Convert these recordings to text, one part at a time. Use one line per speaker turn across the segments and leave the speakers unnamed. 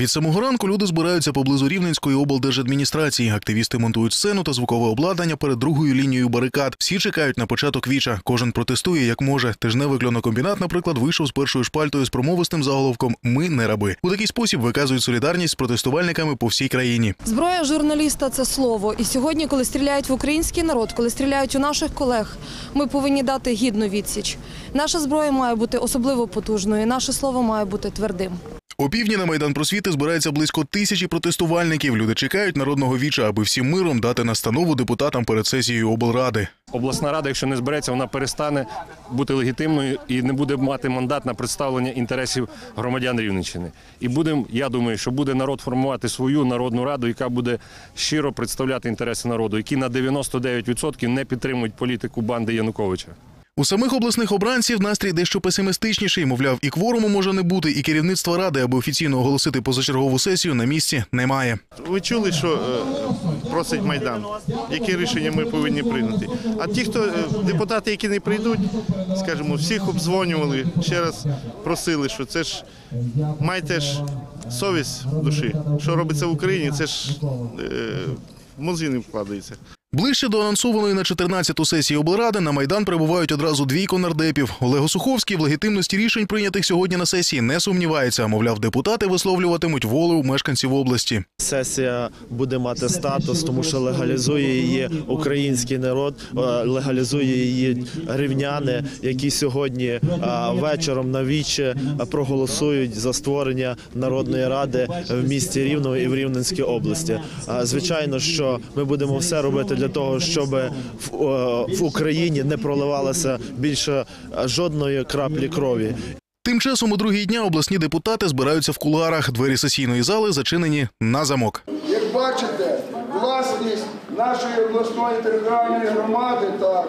Від самого ранку люди збираються поблизу Рівненської облдержадміністрації. Активісти монтують сцену та звукове обладнання перед другою лінією барикад. Всі чекають на початок віча. Кожен протестує як може. Тижневий кльонокомбінат, наприклад, вийшов з першою шпальтою з промовистим заголовком Ми не раби. У такий спосіб виказують солідарність з протестувальниками по всій країні.
Зброя журналіста це слово. І сьогодні, коли стріляють в український народ, коли стріляють у наших колег, ми повинні дати гідну відсіч. Наша зброя має бути особливо потужною. Наше слово має бути твердим.
О півдні на майдан просвіти збирається близько тисячі протестувальників. Люди чекають народного віча, аби всім миром дати настанову депутатам перед сесією облради.
Обласна рада, якщо не збереться, вона перестане бути легітимною і не буде мати мандат на представлення інтересів громадян Рівненщини. І будемо, я думаю, що буде народ формувати свою народну раду, яка буде щиро представляти інтереси народу, які на 99% не підтримують політику банди Януковича.
У самих обласних обранців настрій дещо песимістичніший. Мовляв, і кворуму може не бути, і керівництва ради, аби офіційно оголосити позачергову сесію, на місці немає.
Ви чули, що е, просить Майдан? Які рішення ми повинні прийняти? А ті, хто е, депутати, які не прийдуть, скажімо, всіх обдзвонювали, ще раз просили, що це ж майте ж совість в душі. Що робиться в Україні, це ж е, в мозги не вкладається.
Ближче до анонсованої на 14-ту сесії облради на майдан прибувають одразу двійко нардепів. Олег Осуховський в легітимності рішень, прийнятих сьогодні на сесії, не сумнівається. Мовляв, депутати висловлюватимуть волю мешканців області.
Сесія буде мати статус, тому що легалізує її український народ, е, легалізує її рівняни, які сьогодні е, вечором на вічі проголосують за створення народної ради в місті Рівного і в Рівненській області. Е, Звичайно, що ми будемо все робити для того, щоб в, е, Україні не проливалося більше жодної краплі крові.
Тим часом у другий дня обласні депутати збираються в кулуарах. Двері сесійної зали зачинені на замок.
Як бачите, власність нашої обласної територіальної громади та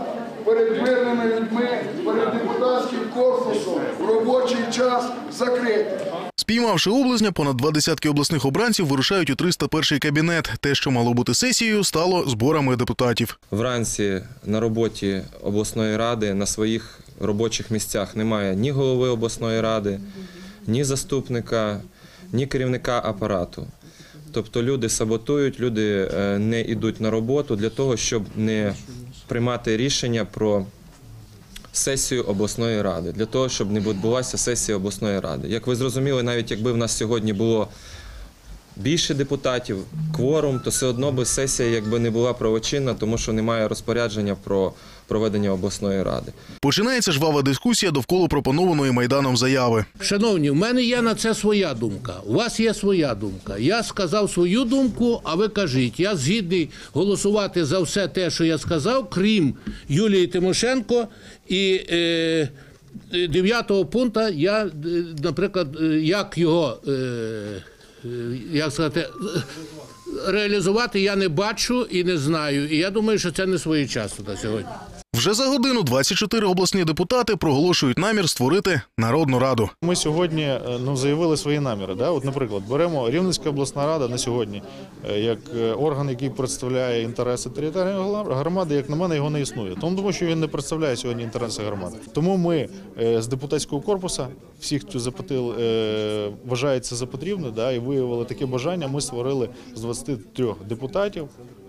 перед мирними людьми, перед депутатським корпусом в робочий час закрита.
Спіймавши облизня, понад два десятки обласних обранців вирушають у 301 кабінет. Те, що мало бути сесією, стало зборами депутатів.
Вранці на роботі обласної ради на своїх робочих місцях немає ні голови обласної ради, ні заступника, ні керівника апарату. Тобто люди саботують, люди е, не йдуть на роботу для того, щоб не приймати рішення про сесію обласної ради, для того, щоб не відбулася сесія обласної ради. Як ви зрозуміли, навіть якби в нас сьогодні було більше депутатів, кворум, то все одно би сесія якби не була правочинна, тому що немає розпорядження про проведення обласної ради.
Починається жвава дискусія довкола пропонованої майданом заяви.
Шановні, в мене є на це своя думка. У вас є своя думка. Я сказав свою думку, а ви кажіть, я згідний голосувати за все те, що я сказав, крім Юлії Тимошенко і. Е, Дев'ятого пункту я, е, наприклад, е, як його е, е, як сказати, е, реалізувати я не бачу і не знаю. І я думаю, що це не своєчасно на сьогодні.
Вже за годину 24 обласні депутати проголошують намір створити народну раду.
Ми сьогодні е, ну, заявили свої наміри. Да? От, наприклад, беремо Рівненська обласна рада на сьогодні е, як е, орган, який представляє інтереси територіальної громади, як на мене, його не існує. Тому тому що він не представляє сьогодні інтереси громади. Тому ми е, з депутатського корпусу, всі, хто запитив, е, вважається за потрібне, да, і виявили таке бажання, ми створили з 23 депутатів.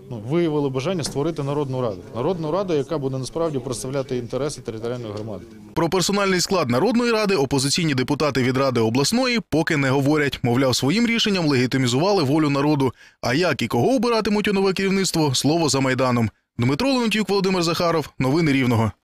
Ну, виявили бажання створити народну раду. Народну раду, яка буде насправді представляти інтереси територіальної громади.
Про персональний склад народної ради опозиційні депутати від ради обласної поки не говорять. Мовляв, своїм рішенням легітимізували волю народу. А як і кого обиратимуть у нове керівництво? Слово за майданом. Дмитро Леонтьюк, Володимир Захаров. Новини Рівного.